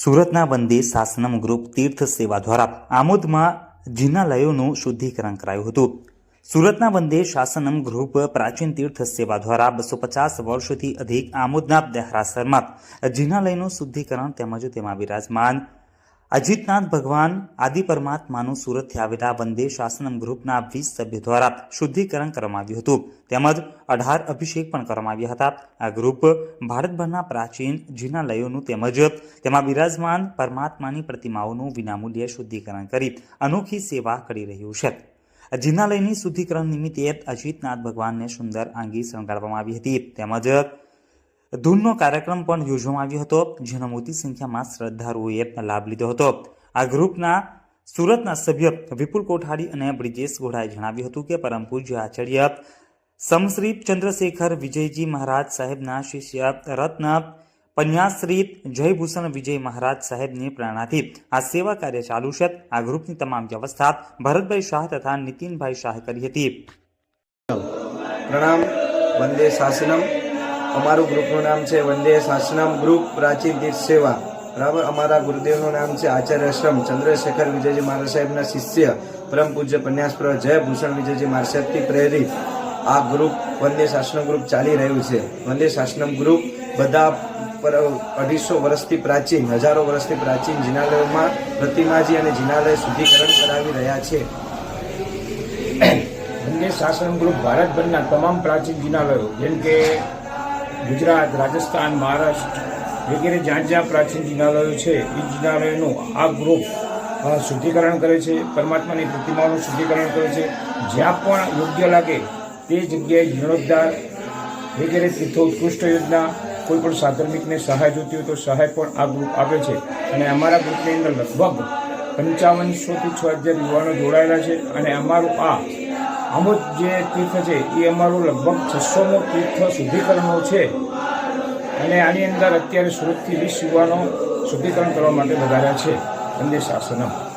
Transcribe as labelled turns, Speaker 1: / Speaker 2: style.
Speaker 1: સુરતના બંદી શાસનમ ગ્રુપ તીર્થ સેવા દ્વારા આમોદમાં જિનાલયોનું શુદ્ધિકરણ કરાયું હતું. સુરતના બંદે શાસનમ ગ્રુપ પ્રાચીન તીર્થ સેવા દ્વારા બસો પચાસ વર્ષથી અધિક આમોદના દહેરાસરમાં જિનાલયનું શુદ્ધિકરણ તેમજ તેમાં વિરાજમાન અજીતનાથ ભગવાન આદિ પરમાત્માનું સુરતથી આવેલા વંદે શાસનમ ગ્રુપના વીસ સભ્યો દ્વારા શુદ્ધિકરણ કરવામાં આવ્યું હતું. તેમજ અઢાર અભિષેક પણ કરવામાં આવ્યા હતા. આ ગ્રુપ ભારતભરના પ્રાચીન જિનાલયોનું તેમજ તેમાં બિરાજમાન પરમાત્માની પ્રતિમાઓનું વિનામૂલ્યે શુદ્ધિકરણ કરી અનોખી સેવા કરી રહ્યું છે. જિનાલયની શુદ્ધિકરણ નિમિત્તે અજીતનાથ ભગવાનને સુંદર આંગી શણગારવામાં આવી હતી. તેમજ ધૂનનો કાર્યક્રમ પણ યોજવામાં આવ્યો હતો, જેનો મોટી સંખ્યામાં શ્રદ્ધાળુઓએ લાભ લીધો હતો. આ ગ્રુપના સુરતના સભ્ય વિપુલ કોઠારી અને બ્રિજેશ ઘોડાએ જણાવ્યું હતું કે પરમ પૂજ્ય આચાર્ય સમશ્રી ચંદ્રશેખર વિજયજી મહારાજ સાહેબના શિષ્ય રત્ન પન્યાશ્રી જયભૂષણ વિજય મહારાજ સાહેબની પ્રેરણાથી આ સેવા કાર્ય ચાલુ છે. આ ગ્રુપની તમામ વ્યવસ્થા ભરતભાઈ શાહ તથા નીતિનભાઈ શાહે કરી હતી.
Speaker 2: પ્રણામ, વંદે શાસનમ. અમારું ગ્રુપનું નામ છે વંદે શાસનમ ગ્રુપ પ્રાચીન તીર્થ સેવા. બરાબર? અમારા ગુરુદેવનું નામ છે આચાર્ય આશ્રમ ચંદ્રશેખર વિજયજી મહારાજ સાહેબના શિષ્ય પરમ પૂજ્ય પન્યાસપ્ર જય ભૂષણ વિજયજી મહારાજ સાહેબથી પ્રેરિત આ ગ્રુપ વંદે શાસનમ ગ્રુપ ચાલી રહ્યું છે. વંદે શાસનમ ગ્રુપ બધા પર અઢીસો વર્ષથી પ્રાચીન, હજારો વર્ષથી પ્રાચીન જિનાલયોમાં પ્રતિમાજી અને જિનાલય શુદ્ધિકરણ કરાવી રહ્યા છે.
Speaker 3: વંદે શાસન ગ્રુપ ભારતભરના તમામ પ્રાચીન જિનાલયો, જેમ કે ગુજરાત, રાજસ્થાન, મહારાષ્ટ્ર વગેરે જ્યાં જ્યાં પ્રાચીન જિનાલયો છે એ જિનાલયોનું આ ગ્રુપ શુદ્ધિકરણ કરે છે, પરમાત્માની પ્રતિમાઓનું શુદ્ધિકરણ કરે છે. જ્યાં પણ યોગ્ય લાગે તે જગ્યાએ જીર્ણોદ્ધાર વગેરે તીર્થો ઉત્કૃષ્ટ યોજના, કોઈ પણ સાધર્મિકને સહાય જોતી હોય તો સહાય પણ આ ગ્રુપ આપે છે. અને અમારા ગ્રુપની અંદર લગભગ પંચાવનસોથી છ હજાર યુવાનો જોડાયેલા છે. અને અમારું આ આમોદ જે તીર્થ છે, એ અમારું લગભગ છસોમું તીર્થ શુદ્ધિકરણનો છે. અને આની અંદર અત્યારે સુરતથી વીસ યુવાનો શુદ્ધિકરણ કરવા માટે વધાર્યા છે. વંદે શાસનમ.